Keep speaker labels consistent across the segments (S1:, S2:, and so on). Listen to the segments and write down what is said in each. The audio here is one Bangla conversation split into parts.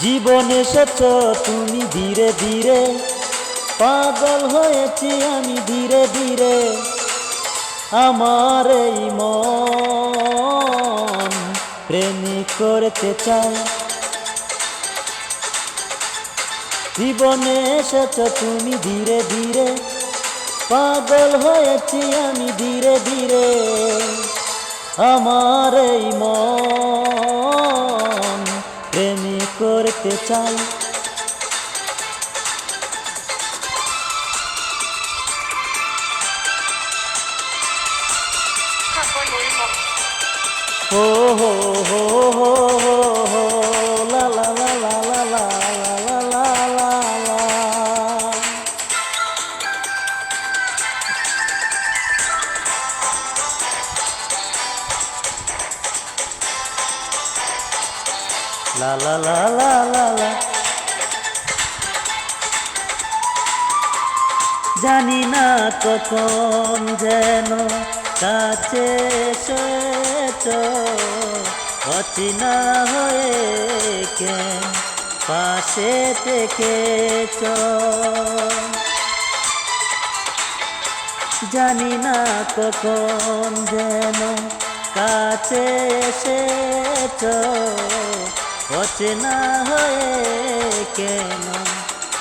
S1: জীবন এসেছ তুমি ধীরে ধীরে। পাগল হয়েছি আমি ধীরে ধীরে। আমার এই মন প্রেমিক করতে চাই জীবনে এসেছ তুমি ধীরে ধীরে। পাগল হয়েছি আমি ধীরে ধীরে। আমার এই মন আমি করতে চাই Oh, oh, oh, oh. লা লা লা লা লা জানি না কখন যেন কাছে অচিনা হয়ে কে পাশে থেকেছ। জানি না কখন যেন কাছে এসেছ অচেনা হয়ে কেন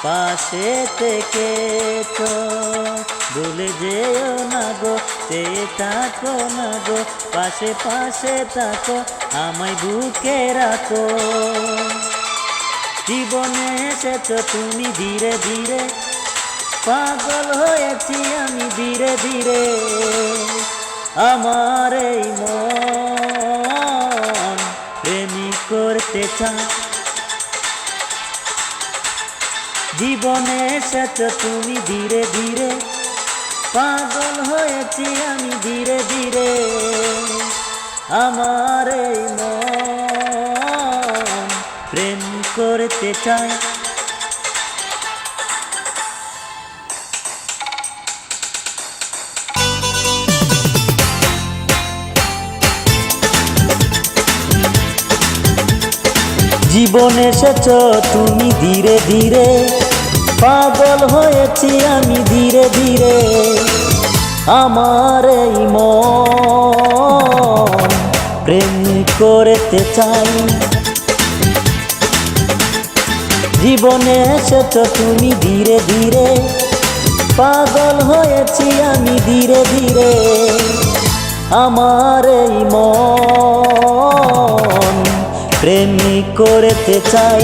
S1: পাশে থেকেছ? ভুলে যেও না গো সে থাকো না গো, পাশে পাশে থাকো, আমায় বুকে রাখো। জীবনে এসেছ তুমি ধীরে ধীরে, পাগল হয়েছি আমি ধীরে ধীরে। আমার এই মন চাই জীবনে এসেছ তুমি ধীরে ধীরে, পাগল হয়েছি আমি ধীরে ধীরে। আমার এই মন প্রেম করতে চাই জীবন এসেছ তুমি ধীরে ধীরে। পাগল হয়েছি আমি ধীরে ধীরে। আমার এই মন প্রেম করতে চাই। জীবনে এসেছ তুমি ধীরে ধীরে। পাগল হয়েছি আমি ধীরে ধীরে। আমার এই মন প্রেমিক করতে চাই।